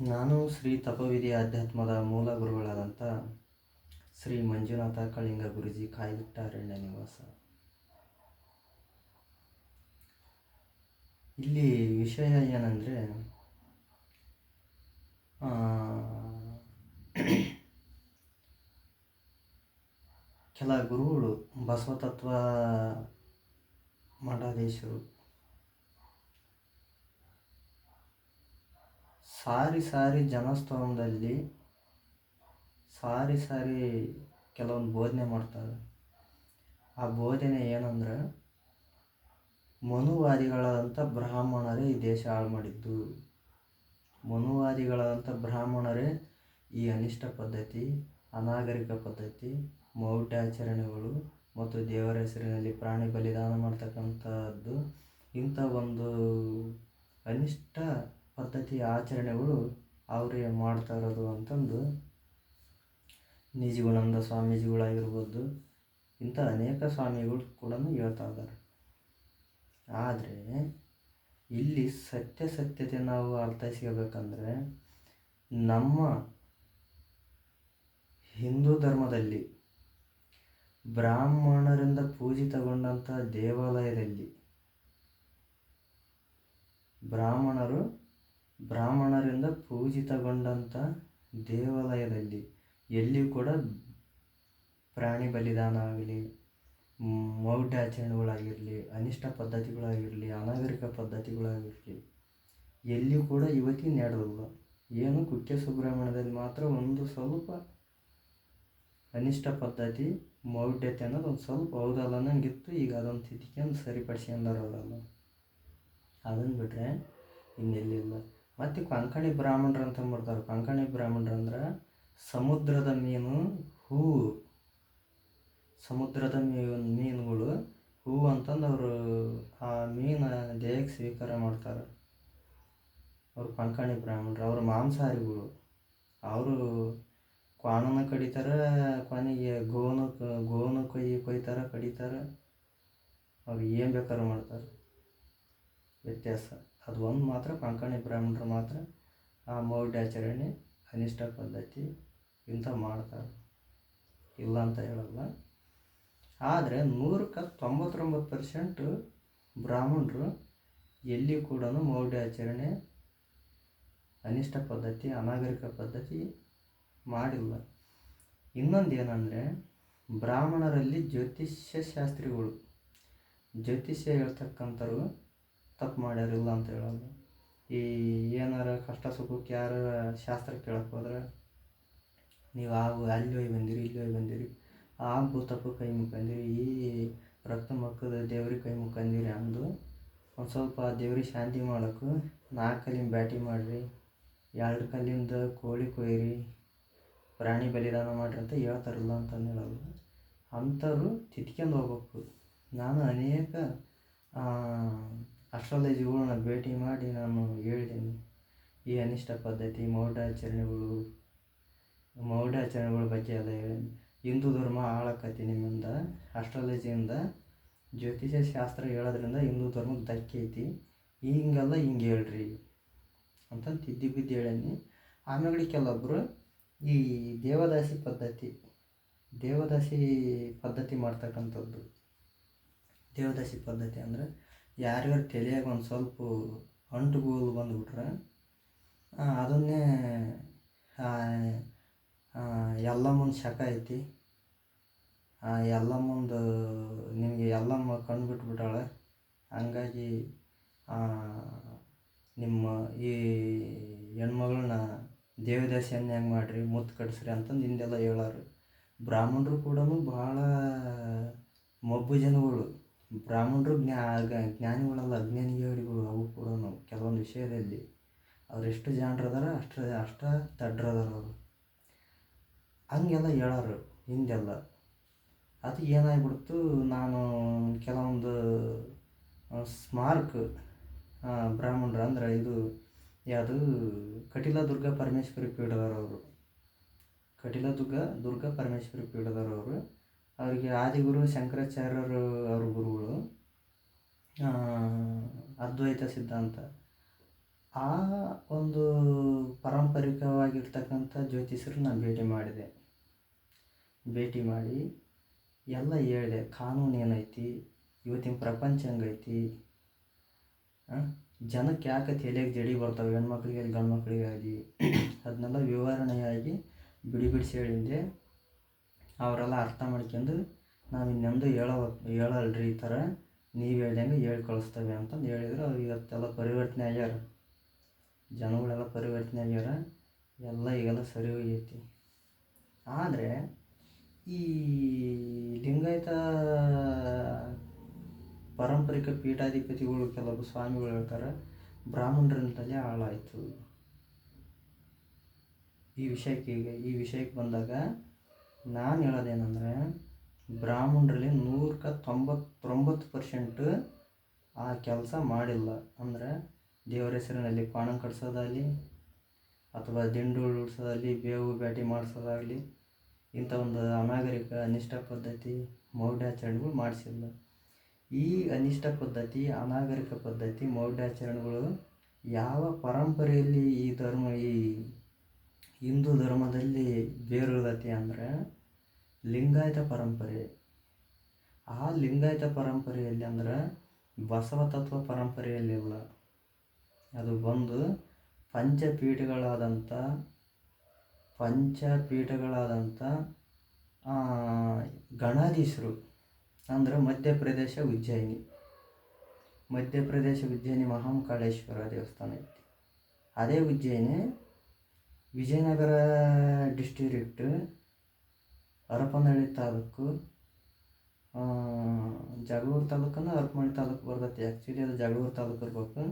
ನಾನು ಶ್ರೀ ತಪವಿಧಿ ಆಧ್ಯಾತ್ಮದ ಮೂಲ ಗುರುಗಳಾದಂಥ ಶ್ರೀ ಮಂಜುನಾಥ ಕಳಿಂಗ ಗುರುಜಿ ಕಾಯಿಗುಟ್ಟ ಅರಣ್ಯ ನಿವಾಸ. ಇಲ್ಲಿ ವಿಷಯ ಏನಂದರೆ ಕೆಲ ಗುರುಗಳು ಬಸವತತ್ವ ಮಠಾಧೀಶರು ಸಾರಿ ಸಾರಿ ಜನಸ್ತೋಮದಲ್ಲಿ ಸಾರಿ ಸಾರಿ ಕೆಲವೊಂದು ಬೋಧನೆ ಮಾಡ್ತಾರೆ. ಆ ಬೋಧನೆ ಏನಂದ್ರೆ, ಮನುವಾದಿಗಳಾದಂಥ ಬ್ರಾಹ್ಮಣರೇ ಈ ದೇಶ ಹಾಳು ಮಾಡಿದ್ದು ಮನುವಾದಿಗಳಾದಂಥ ಬ್ರಾಹ್ಮಣರೇ ಈ ಅನಿಷ್ಟ ಪದ್ಧತಿ, ಅನಾಗರಿಕ ಪದ್ಧತಿ, ಮೌಢ್ಯಾಚರಣೆಗಳು ಮತ್ತು ದೇವರ ಹೆಸರಿನಲ್ಲಿ ಪ್ರಾಣಿ ಬಲಿದಾನ ಮಾಡ್ತಕ್ಕಂಥದ್ದು ಇಂಥ ಒಂದು ಅನಿಷ್ಟ ಪದ್ಧತಿ ಆಚರಣೆಗಳು ಅವರೇ ಮಾಡ್ತಾ ಇರೋದು ಅಂತಂದು ನಿಜಗುಣಾನಂದ ಸ್ವಾಮೀಜಿಗಳಾಗಿರ್ಬೋದು ಇಂಥ ಅನೇಕ ಸ್ವಾಮಿಗಳು ಕೂಡ ಹೇಳ್ತಾ ಇದ್ದಾರೆ. ಆದರೆ ಇಲ್ಲಿ ಸತ್ಯಾಸತ್ಯತೆ ನಾವು ಅರ್ಥೈಸ್ಕೋಬೇಕಂದ್ರೆ ನಮ್ಮ ಹಿಂದೂ ಧರ್ಮದಲ್ಲಿ ಬ್ರಾಹ್ಮಣರಿಂದ ಪೂಜಿತಗೊಂಡಂಥ ದೇವಾಲಯದಲ್ಲಿ ಬ್ರಾಹ್ಮಣರು ಬ್ರಾಹ್ಮಣರಿಂದ ಪೂಜಿತಗೊಂಡಂಥ ದೇವಾಲಯದಲ್ಲಿ ಎಲ್ಲಿಯೂ ಕೂಡ ಪ್ರಾಣಿ ಬಲಿದಾನ ಆಗಲಿ ಮೌಢ್ಯಾಚರಣೆಗಳಾಗಿರಲಿ ಅನಿಷ್ಟ ಪದ್ಧತಿಗಳಾಗಿರಲಿ, ಅನಾಗರಿಕ ಪದ್ಧತಿಗಳಾಗಿರಲಿ ಎಲ್ಲಿಯೂ ಕೂಡ ಇವತ್ತಿಗೆ ನಡೆದಿಲ್ಲ ಏನು ಕುಕ್ಕೆ ಸುಬ್ರಹ್ಮಣ್ಯದಲ್ಲಿ ಮಾತ್ರ ಒಂದು ಸ್ವಲ್ಪ ಅನಿಷ್ಟ ಪದ್ಧತಿ, ಮೌಢ್ಯತೆ ಅನ್ನೋದು ಒಂದು ಸ್ವಲ್ಪ ಹೌದಲ್ಲ ಅನ್ನಂಗಿತ್ತು. ಈಗ ಅದೊಂದು ತಿದ್ಕೊಂಡು ಸರಿಪಡಿಸ್ಕೊಂಡಾರ ಅವರಲ್ಲ ಅದನ್ನು ಬಿಟ್ಟರೆ ಇನ್ನೆಲ್ಲಿಲ್ಲ. ಮತ್ತು ಕೊಂಕಣಿ ಬ್ರಾಹ್ಮಣರು ಅಂತ ಮಾಡ್ತಾರೆ ಕೊಂಕಣಿ ಬ್ರಾಹ್ಮಣರು ಅಂದ್ರೆ ಸಮುದ್ರದ ಮೀನು ಹೂವು ಸಮುದ್ರದ ಮೀನು, ಮೀನುಗಳು ಹೂವು ಅಂತಂದು ಅವರು ಆ ಮೀನು ದೇಹಕ್ಕೆ ಸ್ವೀಕಾರ ಮಾಡ್ತಾರೆ ಅವರು ಕೊಂಕಣಿ ಬ್ರಾಹ್ಮಣರು. ಅವರು ಮಾಂಸಾಹಾರಿಗಳು. ಅವರು ಕ್ವಾಣನ ಕಡಿತಾರೆ ಕೊನೆಗೆ ಗೋನು ಗೋನು ಕೊಯ್ ಕೊಯ್ತಾರೆ, ಕಡಿತಾರೆ. ಅವ್ರು ಏನು ಬೇಕಾದ್ರೂ ಮಾಡ್ತಾರೆ. ವ್ಯತ್ಯಾಸ. ಅದು ಒಂದು ಮಾತ್ರ ಕೊಂಕಣಿ ಬ್ರಾಹ್ಮಣರು ಮಾತ್ರ ಆ ಮೌಢ್ಯಾಚರಣೆ ಅನಿಷ್ಟ ಪದ್ಧತಿ ಇಂಥ ಮಾಡ್ತಾರೆ. ಇಲ್ಲ ಅಂತ ಹೇಳಲ್ಲ. ಆದರೆ ನೂರಕ್ಕೆ ತೊಂಬತ್ತೊಂಬತ್ತು ಪರ್ಸೆಂಟು ಬ್ರಾಹ್ಮಣರು ಎಲ್ಲಿ ಕೂಡ ಮೌಢ್ಯಾಚರಣೆ ಅನಿಷ್ಟ ಪದ್ಧತಿ, ಅನಾಗರಿಕ ಪದ್ಧತಿ ಮಾಡಿಲ್ಲ. ಇನ್ನೊಂದು ಏನಂದರೆ ಬ್ರಾಹ್ಮಣರಲ್ಲಿ ಜ್ಯೋತಿಷ್ಯ ಶಾಸ್ತ್ರಿಗಳು ಜ್ಯೋತಿಷ್ಯ ಹೇಳ್ತಕ್ಕಂಥವ್ರು ತಪ್ಪು ಮಾಡ್ಯಾರಿಲ್ಲ ಅಂತ ಹೇಳೋದು. ಈ ಏನಾರ ಕಷ್ಟ ಸುಖಕ್ಕೆ ಯಾರು ಶಾಸ್ತ್ರ ಕೇಳಕ್ಕೆ ಹೋದ್ರೆ ನೀವು ಆಗು, ಅಲ್ಲಿ ಹೋಗಿ ಬಂದಿರಿ, ಇಲ್ಲಿ ಹೋಗಿ ಬಂದಿರಿ. ಆ ಭೂತಪ್ಪ ಕೈ ಮುಕ್ಕಂದಿರಿ ಈ ರಕ್ತ ಮಕ್ಕದ ದೇವ್ರಿಗೆ ಕೈ ಮುಕ್ಕಂದಿರಿ ಅಂದು ಒಂದು ಸ್ವಲ್ಪ ದೇವ್ರಿಗೆ ಶಾಂತಿ ಮಾಡೋಕ್ಕೂ ನಾಲ್ಕು ಕಲ್ಲಿನ ಬ್ಯಾಟಿ ಮಾಡಿರಿ, ಎರಡು ಕಲ್ಲಿಂದ ಕೋಳಿ ಕೊಯ್ಯಿರಿ ಪ್ರಾಣಿ ಬಲಿದಾನ ಮಾಡಿರಿ ಅಂತ ಹೇಳ್ತಾರಲ್ಲ ಅಂತಂದು ಹೇಳೋದು ಅಂಥವ್ರು ತಿದ್ಕೊಂಡು ಹೋಗ್ಬೇಕು. ನಾನು ಅನೇಕ ಅಸ್ಟ್ರಾಲಜಿಗಳನ್ನ ಭೇಟಿ ಮಾಡಿ ನಾನು ಹೇಳಿದ್ದೀನಿ ಈ ಅನಿಷ್ಟ ಪದ್ಧತಿ ಮೌಢಾಚರಣೆಗಳು ಮೌಢಾಚರಣೆಗಳ ಬಗ್ಗೆ ಎಲ್ಲ ಹೇಳಿ ಹಿಂದೂ ಧರ್ಮ ಹಾಳಾಕತಿ ನಿಮ್ಮಿಂದ ಅಸ್ಟ್ರಾಲಜಿಯಿಂದ ಜ್ಯೋತಿಷ್ಯ ಶಾಸ್ತ್ರ ಹೇಳೋದ್ರಿಂದ ಹಿಂದೂ ಧರ್ಮಕ್ಕೆ ಧಕ್ಕೆ ಐತಿ. ಹಿಂಗೆಲ್ಲ ಹಿಂಗೆ ಹೇಳ್ರಿ ಅಂತ ತಿದ್ದಿ ಬಿದ್ದು ಹೇಳೀನಿ. ಆಮೇಲೆ ಕೆಲವೊಬ್ಬರು ಈ ದೇವದಾಸಿ ಪದ್ಧತಿ ದೇವದಾಸಿ ಪದ್ಧತಿ ಮಾಡ್ತಕ್ಕಂಥದ್ದು. ದೇವದಾಸಿ ಪದ್ಧತಿ ಅಂದರೆ ಯಾರ್ಯಾರು ತಲೆಯಾಗ ಒಂದು ಸ್ವಲ್ಪ ಅಂಟುಗೋಲು ಬಂದುಬಿಟ್ರೆ ಅದನ್ನೇ ಎಲ್ಲಮ್ಮನ ಶಕ ಐತಿ. ಎಲ್ಲಮ್ಮಂದು ನಿಮಗೆ ಎಲ್ಲಮ್ಮ ಕಣ್ಣು ಬಿಟ್ಬಿಟ್ಟಾಳೆ ಹಂಗಾಗಿ ನಿಮ್ಮ ಈ ಹೆಣ್ಮಗಳನ್ನ ದೇವದಾಸಿಯನ್ನ ಹೆಂಗೆ ಮಾಡಿರಿ, ಮುತ್ತು ಕಟ್ಸ್ರಿ ಅಂತಂದು ಹಿಂದೆಲ್ಲ ಹೇಳೋರು. ಬ್ರಾಹ್ಮಣರು ಕೂಡ ಭಾಳ ಮಬ್ಬು ಜನಗಳು. ಬ್ರಾಹ್ಮಣರು ಜ್ಞಾ ಜ್ಞಾನಿಗಳಲ್ಲ, ಅಜ್ಞಾನಿಗಳಿಗೂ ಅವು ಕೂಡ ಕೆಲವೊಂದು ವಿಷಯದಲ್ಲಿ ಅವ್ರು ಎಷ್ಟು ಜಾಣರದಾರ, ಅಷ್ಟು ಅಷ್ಟ ತಡ್ರದಾರ ಅವರು. ಹಂಗೆಲ್ಲ ಹೇಳೋರು ಹಿಂದೆಲ್ಲ. ಅದು ಏನಾಗ್ಬಿಡ್ತು, ನಾನು ಕೆಲವೊಂದು ಸ್ಮಾರಕ ಬ್ರಾಹ್ಮಣರು ಅಂದ್ರೆ ಇದು ಯಾವುದು, ಕಟೀಲ ದುರ್ಗಾ ಪರಮೇಶ್ವರಿ ಪೀಠದವರು ಕಟೀಲ ದುರ್ಗ, ದುರ್ಗಾ ಪರಮೇಶ್ವರಿ ಪೀಠದವರು ಅವರಿಗೆ ಆದಿಗುರು, ಶಂಕರಾಚಾರ್ಯರು ಅವ್ರ ಗುರುಗಳು ಅದ್ವೈತ ಸಿದ್ಧಾಂತ. ಆ ಒಂದು ಪಾರಂಪರಿಕವಾಗಿರ್ತಕ್ಕಂಥ ಜ್ಯೋತಿಷರು ನಾನು ಭೇಟಿ ಮಾಡಿದೆ. ಭೇಟಿ ಮಾಡಿ ಎಲ್ಲ ಹೇಳಿದೆ, ಕಾನೂನು ಏನೈತಿ, ಇವತ್ತಿನ ಪ್ರಪಂಚ ಹಂಗೈತಿ ಜನಕ್ಕೆ ಯಾಕೆ ತಲೆಗೆ ಜಡಿ ಬರ್ತಾವೆ ಹೆಣ್ಮಕ್ಳಿಗೆ ಗಂಡು ಮಕ್ಕಳಿಗಾಗಿ ಅದನ್ನೆಲ್ಲ ವಿವರಣೆಯಾಗಿ ಬಿಡಿ ಬಿಡಿಸಿ ಹೇಳಿದ್ದೆ. ಅವರೆಲ್ಲ ಅರ್ಥ ಮಾಡ್ಕೊಂಡು ನಾವು ಇನ್ನೊಂದು ಹೇಳೋ ಹೇಳಲ್ರಿ ಈ ಥರ. ನೀವು ಹೇಳ್ದಂಗೆ ಹೇಳಿ ಕಳಿಸ್ತೇವೆ ಅಂತಂದು ಹೇಳಿದ್ರು. ಅವ್ರು ಇವತ್ತೆಲ್ಲ ಪರಿವರ್ತನೆ ಆಗ್ಯಾರ. ಜನಗಳೆಲ್ಲ ಪರಿವರ್ತನೆ ಆಗ್ಯಾರ. ಎಲ್ಲ ಈಗೆಲ್ಲ ಸರಿ ಹೋಗೈತಿ ಆದರೆ ಈ ಲಿಂಗಾಯತ ಪಾರಂಪರಿಕ ಪೀಠಾಧಿಪತಿಗಳು ಕೆಲವು ಸ್ವಾಮಿಗಳು ಹೇಳ್ತಾರೆ ಬ್ರಾಹ್ಮಣರಿಂದಲೇ ಹಾಳಾಯಿತು. ಈ ವಿಷಯಕ್ಕೆ ಈಗ ಈ ವಿಷಯಕ್ಕೆ ಬಂದಾಗ ನಾನು ಹೇಳೋದೇನೆಂದರೆ, ಬ್ರಾಹ್ಮಣರಲ್ಲಿ ನೂರಕ್ಕೆ ತೊಂಬತ್ತೊಂಬತ್ತು ಪರ್ಸೆಂಟ್ ಆ ಕೆಲಸ ಮಾಡಿಲ್ಲ. ಅಂದರೆ ದೇವರ ಹೆಸರಿನಲ್ಲಿ ಪಾಣ ಕಟ್ಸೋದಾಗಲಿ, ಅಥವಾ ದಿಂಡು ಉಳಿಸೋದಾಗಲಿ ಬೇವು ಬ್ಯಾಟಿ ಮಾಡಿಸೋದಾಗಲಿ, ಇಂಥ ಒಂದು ಅನಾಗರಿಕ ಅನಿಷ್ಟ ಪದ್ಧತಿ, ಮೌಢ್ಯಾಚರಣೆಗಳು ಮಾಡಿಸಿಲ್ಲ. ಈ ಅನಿಷ್ಟ ಪದ್ಧತಿ, ಅನಾಗರಿಕ ಪದ್ಧತಿ, ಮೌಢ್ಯಾಚರಣೆಗಳು ಯಾವ ಪರಂಪರೆಯಲ್ಲಿ ಈ ಧರ್ಮ, ಈ ಹಿಂದೂ ಧರ್ಮದಲ್ಲಿ ಬೇರುಗತಿ ಅಂದರೆ ಲಿಂಗಾಯತ ಪರಂಪರೆ. ಆ ಲಿಂಗಾಯತ ಪರಂಪರೆಯಲ್ಲಿ ಅಂದ್ರೆ ಬಸವ ತತ್ವ ಪರಂಪರೆಯಲ್ಲಿಲ್ಲ ಅದು ಬಂದು ಪಂಚಪೀಠಗಳಾದಂಥ ಪಂಚಪೀಠಗಳಾದಂಥ ಗಣಾಧೀಶರು ಅಂದ್ರೆ ಮಧ್ಯಪ್ರದೇಶ ಉಜ್ಜಯಿನಿ. ಮಧ್ಯಪ್ರದೇಶ ಉಜ್ಜಯಿನಿ ಮಹಾಂಕಾಳೇಶ್ವರ ದೇವಸ್ಥಾನ ಐತಿ ಅದೇ ಉಜ್ಜಯಿನಿ ವಿಜಯನಗರ ಡಿಸ್ಟ್ರಿಕ್ಟ್ ಹರಪನಹಳ್ಳಿ ತಾಲೂಕು ಜಗಳೂರು ತಾಲೂಕನ್ನು ಹರಪನಹಳ್ಳಿ ತಾಲೂಕು ಬರ್ತೈತಿ. ಆ್ಯಕ್ಚುಲಿ ಅದು ಜಗಳೂರು ತಾಲೂಕು ಇರ್ಬೇಕು.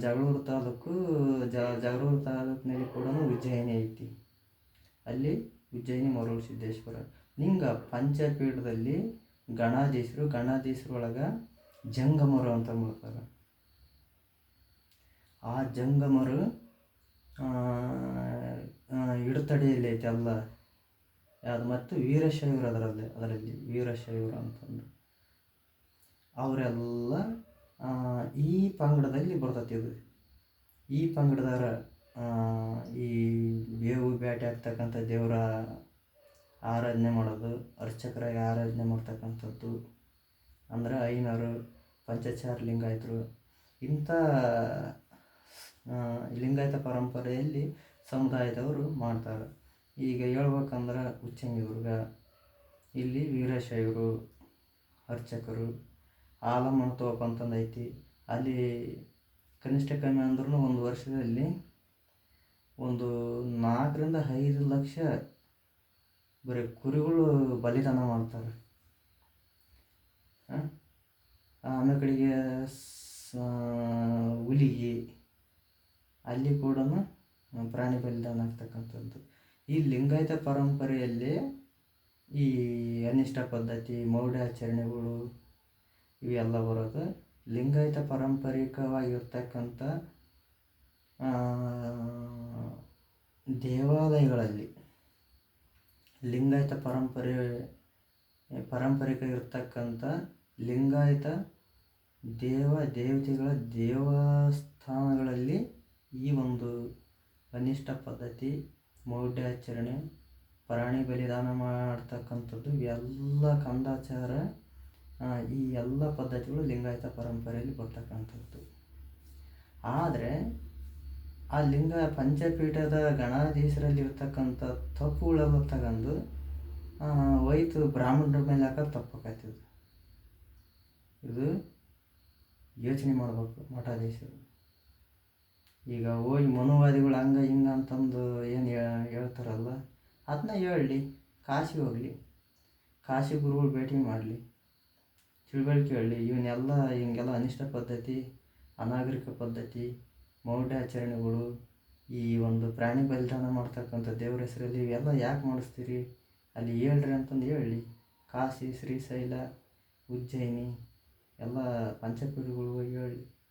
ಜಗಳೂರು ತಾಲೂಕು ಜಗಳೂರು ತಾಲೂಕಿನಲ್ಲಿ ಕೂಡ ಉಜ್ಜಯಿನಿ ಐತಿ. ಅಲ್ಲಿ ಉಜ್ಜಯಿನಿ ಮರುಳು ಸಿದ್ದೇಶ್ವರ. ಹಿಂಗೆ ಪಂಚಪೀಠದಲ್ಲಿ ಗಣಾಧೀಶರು ಗಣಾಧೀಶರೊಳಗೆ ಜಂಗಮರು ಅಂತ ಮಾಡ್ತಾರೆ. ಆ ಜಂಗಮರು ಇಡತಡಿಯಲ್ಲಿ ಐತೆ ಎಲ್ಲ ಯಾವುದು ಮತ್ತು ವೀರಶೈವರು ಅದರಲ್ಲಿ ಅದರಲ್ಲಿ ವೀರಶೈವರು ಅಂತಂದು. ಅವರೆಲ್ಲ ಈ ಪಂಗಡದಲ್ಲಿ ಬರ್ತೈತಿ ಇದು. ಈ ಪಂಗಡದವರ ಈ ಬೇವು ಬೇಟೆ ಆಗ್ತಕ್ಕಂಥ ದೇವರ ಆರಾಧನೆ ಮಾಡೋದು, ಅರ್ಚಕರಾಗಿ ಆರಾಧನೆ ಮಾಡ್ತಕ್ಕಂಥದ್ದು. ಅಂದರೆ ಐನರು ಪಂಚಚಾರ ಲಿಂಗಾಯತರು ಇಂಥ ಲಿಂಗಾಯತ ಪರಂಪರೆಯಲ್ಲಿ ಸಮುದಾಯದವರು ಮಾಡ್ತಾರೆ. ಈಗ ಹೇಳ್ಬೇಕಂದ್ರೆ ಉಚ್ಚಂಗಿದುರ್ಗ ಇಲ್ಲಿ ವೀರಶೈವರು, ಅರ್ಚಕರು ಆಲಮಹತ್ವಪ್ಪ ಅಂತಂದು ಐತಿ. ಅಲ್ಲಿ ಕನಿಷ್ಠ ಕಮ್ಮಿ ಅಂದ್ರೂ ಒಂದು ವರ್ಷದಲ್ಲಿ ಒಂದು ನಾಲ್ಕರಿಂದ ಐದು ಲಕ್ಷ ಬರೀ ಕುರಿಗಳು ಬಲಿದಾನ ಮಾಡ್ತಾರೆ. ಆಮೇಲೆ ಕಡೆಗೆ ಹುಲಿಗೆ ಅಲ್ಲಿ ಕೂಡ ಪ್ರಾಣಿ ಬಲಿದಾನ ಆಗ್ತಕ್ಕಂಥದ್ದು. ಈ ಲಿಂಗಾಯತ ಪರಂಪರೆಯಲ್ಲಿ ಈ ಅನಿಷ್ಟ ಪದ್ಧತಿ ಮೌಢ್ಯಾಚರಣೆಗಳು ಇವೆಲ್ಲ ಬರೋದು. ಲಿಂಗಾಯತ ಪಾರಂಪರಿಕವಾಗಿರ್ತಕ್ಕಂಥ ದೇವಾಲಯಗಳಲ್ಲಿ ಲಿಂಗಾಯತ ಪರಂಪರೆ ಪಾರಂಪರಿಕ ಇರ್ತಕ್ಕಂಥ ಲಿಂಗಾಯತ ದೇವ, ದೇವತೆಗಳ ದೇವಸ್ಥಾನಗಳಲ್ಲಿ ಈ ಒಂದು ಅನಿಷ್ಟ ಪದ್ಧತಿ ಮೌಢ್ಯಾಚರಣೆ, ಪ್ರಾಣಿ ಬಲಿದಾನ ಮಾಡ್ತಕ್ಕಂಥದ್ದು, ಎಲ್ಲ ಕಂದಾಚಾರ ಈ ಎಲ್ಲ ಪದ್ಧತಿಗಳು ಲಿಂಗಾಯತ ಪರಂಪರೆಯಲ್ಲಿ ಬರ್ತಕ್ಕಂಥದ್ದು. ಆದರೆ, ಆ ಲಿಂಗ ಪಂಚಪೀಠದ ಗಣಾಧೀಶರಲ್ಲಿ ಇರ್ತಕ್ಕಂಥ ತಪ್ಪುಗಳೆಲ್ಲ ತಗೊಂಡು ಒಯ್ತು ಬ್ರಾಹ್ಮಣರ ಮೇಲೆ ಹಾಕೋದು ಇದು ಯೋಚನೆ ಮಾಡಬೇಕು ಮಠಾಧೀಶರು. ಈಗ ಹೋಗಿ ಮನೋವಾದಿಗಳು ಹಂಗೆ ಹಿಂಗೆ ಅಂತಂದು ಏನು ಹೇಳ್ತಾರಲ್ಲ? ಅದನ್ನ ಹೇಳಲಿ ಕಾಶಿ ಹೋಗಲಿ. ಕಾಶಿ ಗುರುಗಳು ಭೇಟಿ ಮಾಡಲಿ. ತಿಳುವಳಿಕೆ ಹೇಳಲಿ ಇವನ್ನೆಲ್ಲ ಹಿಂಗೆಲ್ಲ ಅನಿಷ್ಟ ಪದ್ಧತಿ, ಅನಾಗರಿಕ ಪದ್ಧತಿ, ಮೌಢ್ಯಾಚರಣೆಗಳು, ಈ ಒಂದು ಪ್ರಾಣಿ ಬಲಿದಾನ ಮಾಡ್ತಕ್ಕಂಥ ದೇವ್ರ ಹೆಸರಲ್ಲಿ ಇವೆಲ್ಲ ಯಾಕೆ ಮಾಡಿಸ್ತೀರಿ? ಅಲ್ಲಿ ಹೇಳ್ರಿ ಅಂತಂದು ಹೇಳಿ ಕಾಶಿ, ಶ್ರೀಶೈಲ, ಉಜ್ಜಯಿನಿ, ಎಲ್ಲ ಪಂಚಪೀಠಗಳು ಹೋಗಿ ಹೇಳಿ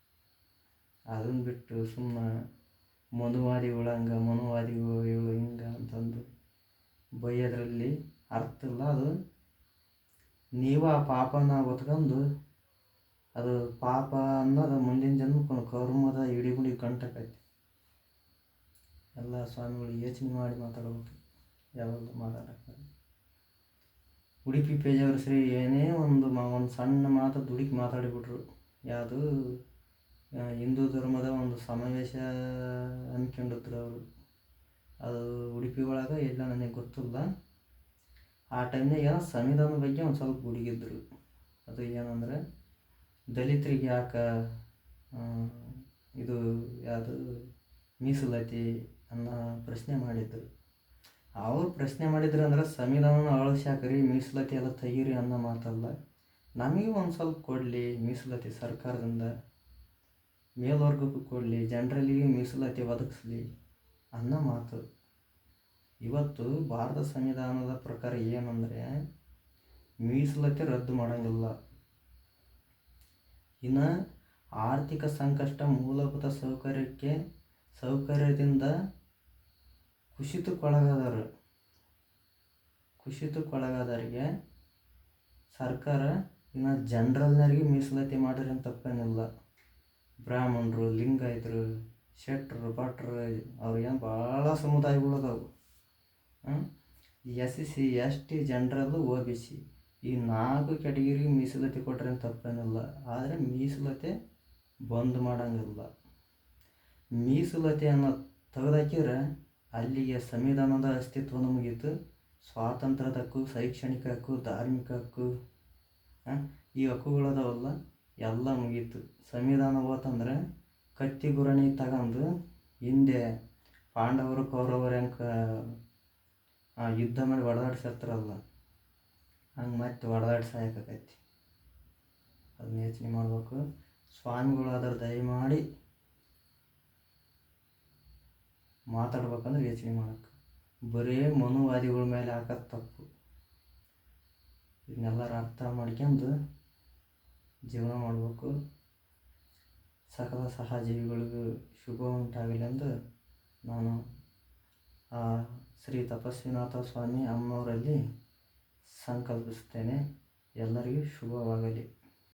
ಅದನ್ನು ಬಿಟ್ಟು ಸುಮ್ಮನೆ ಮನುವಾದಿಗಳು ಹಂಗೆ ಮನುವಾದಿ ಇವು ಹಿಂಗೆ ಅಂತಂದು ಬೈಯೋದ್ರಲ್ಲಿ ಅರ್ಥ ಇಲ್ಲ. ಅದು ನೀವು ಆ ಪಾಪನ ಹೊತ್ಕೊಂಡು ಅದು ಪಾಪ ಅನ್ನೋದು ಮುಂದಿನ ಜನ್ಮಕ್ಕೆ ಒಂದು ಕರ್ಮದ ಇಡಿಗುಡಿ ಕಂಟಕೈತಿ. ಎಲ್ಲ ಸ್ವಾಮಿಗಳು ಯೋಚನೆ ಮಾಡಿ ಮಾತಾಡ್ಬೇಕು. ಯಾವಾಗಲೂ ಮಾತಾಡಕ್ಕೆ ಉಡುಪಿ ಪೇಜಾವರು ಶ್ರೀ ಏನೇ ಒಂದು ಮಾ, ಒಂದು ಸಣ್ಣ ಮಾತು ದುಡುಕಿ ಮಾತಾಡಿಬಿಟ್ರು. ಯಾವುದು ಹಿಂದೂ ಧರ್ಮದ ಒಂದು ಸಮಾವೇಶ ಅನ್ಕೊಂಡಿದ್ರು ಅವರು. ಅದು ಉಡುಪಿ ಒಳಗೆ ಎಲ್ಲ ನನಗೆ ಗೊತ್ತಿಲ್ಲ. ಆ ಟೈಮ್ನಾಗ ಏನೋ ಸಂವಿಧಾನದ ಬಗ್ಗೆ ಒಂದು ಸ್ವಲ್ಪ ಹುಡುಗಿದ್ರು. ಅದು ಏನಂದರೆ ದಲಿತರಿಗೆ ಯಾಕೆ ಇದು ಯಾವುದು ಮೀಸಲಾತಿ ಅನ್ನೋ ಪ್ರಶ್ನೆ ಮಾಡಿದ್ರು. ಅವ್ರು ಪ್ರಶ್ನೆ ಮಾಡಿದ್ರು ಅಂದ್ರೆ ಸಂವಿಧಾನ ಅಳಿಸ್ಯಾಕ್ರಿ ಮೀಸಲಾತಿ ಎಲ್ಲ ತೆಗೀರಿ ಅನ್ನೋ ಮಾತಲ್ಲ. ನಮಗೆ ಒಂದು ಸ್ವಲ್ಪ ಕೊಡಲಿ ಮೀಸಲಾತಿ ಸರ್ಕಾರದಿಂದ. ಮೇಲ್ವರ್ಗಕ್ಕೂ ಕೊಡಲಿ ಜನರಲ್ಲಿಗೆ ಮೀಸಲಾತಿ ಒದಗಿಸ್ಲಿ ಅನ್ನೋ ಮಾತು. ಇವತ್ತು ಭಾರತ ಸಂವಿಧಾನದ ಪ್ರಕಾರ ಏನಂದರೆ, ಮೀಸಲಾತಿ ರದ್ದು ಮಾಡೋಂಗಿಲ್ಲ. ಇನ್ನು ಆರ್ಥಿಕ ಸಂಕಷ್ಟ ಮೂಲಭೂತ ಸೌಕರ್ಯಕ್ಕೆ ಸೌಕರ್ಯದಿಂದ ಕುಸಿತಕ್ಕೊಳಗಾದರು ಕುಸಿತಕ್ಕೊಳಗಾದವರಿಗೆ ಸರ್ಕಾರ ಇನ್ನು ಜನರಲ್ನರಿಗೆ ಮೀಸಲಾತಿ ಮಾಡಿರಿ ಅಂತ ತಪ್ಪೇನಿಲ್ಲ ಬ್ರಾಹ್ಮಣರು, ಲಿಂಗಾಯತರು ಶೆಟ್ರು ಭಟ್ರು ಅವ್ರಿಗೇನು ಭಾಳ ಸಮುದಾಯಗಳು ಅದಾವು ಎಸ್ ಸಿ, ಎಸ್ ಟಿ ಜನರಲ್ಲು ಓ ಬಿ ಸಿ. ಈ ನಾಲ್ಕು ಕ್ಯಾಟಗಿರಿಗೆ ಮೀಸಲಾತಿ ಕೊಟ್ರೆ ಅಂತ ತಪ್ಪೇನಿಲ್ಲ. ಆದರೆ ಮೀಸಲಾತಿ ಬಂದ್ ಮಾಡೋಂಗಿಲ್ಲ. ಮೀಸಲಾತಿ ಅನ್ನೋ ತೆಗೆದಾಕಿದ್ರೆ ಅಲ್ಲಿಗೆ ಸಂವಿಧಾನದ ಅಸ್ತಿತ್ವ ಮುಗೀತು ಸ್ವಾತಂತ್ರ್ಯದ ಹಕ್ಕು, ಶೈಕ್ಷಣಿಕ ಹಕ್ಕು, ಧಾರ್ಮಿಕ ಹಕ್ಕು. ಈ ಹಕ್ಕುಗಳದಾವಲ್ಲ. ಎಲ್ಲ ಮುಗೀತು. ಸಂವಿಧಾನ ಹೋತಂದ್ರೆ ಕತ್ತಿ ಗುರಣಿ ತಗೊಂಡು ಹಿಂದೆ ಪಾಂಡವರು ಕೌರವರು ಹೆಂಗೆ ಯುದ್ಧ ಮಾಡಿ ಹೊಡೆದಾಡ್ಸಿರ್ತಾರಲ್ಲ ಹಂಗೆ ಮತ್ತೆ ಹೊಡೆದಾಡಿ ಅದನ್ನ ಯೋಚನೆ ಮಾಡ್ಬೇಕು. ಸ್ವಾಮಿಗಳು ಅದರ ದಯಮಾಡಿ ಮಾತಾಡ್ಬೇಕಂದ್ರೆ ಯೋಚನೆ ಮಾಡಕ್ಕೆ ಬರೀ ಮನುವಾದಿಗಳ ಮೇಲೆ ಹಾಕೋದು ತಪ್ಪು. ಇದನ್ನೆಲ್ಲರೂ ಅರ್ಥ ಮಾಡ್ಕೊಂಡು ಜೀವನ ಮಾಡಬೇಕು. ಸಕಲ ಸಹಜೀವಿಗಳಿಗೂ ಶುಭ ಉಂಟಾಗಲಿ ಎಂದು ನಾನು ಆ ಶ್ರೀ ತಪಸ್ವಿನಾಥ ಸ್ವಾಮಿ ಅಮ್ಮವರಲ್ಲಿ ಸಂಕಲ್ಪಿಸುತ್ತೇನೆ. ಎಲ್ಲರಿಗೂ ಶುಭವಾಗಲಿ.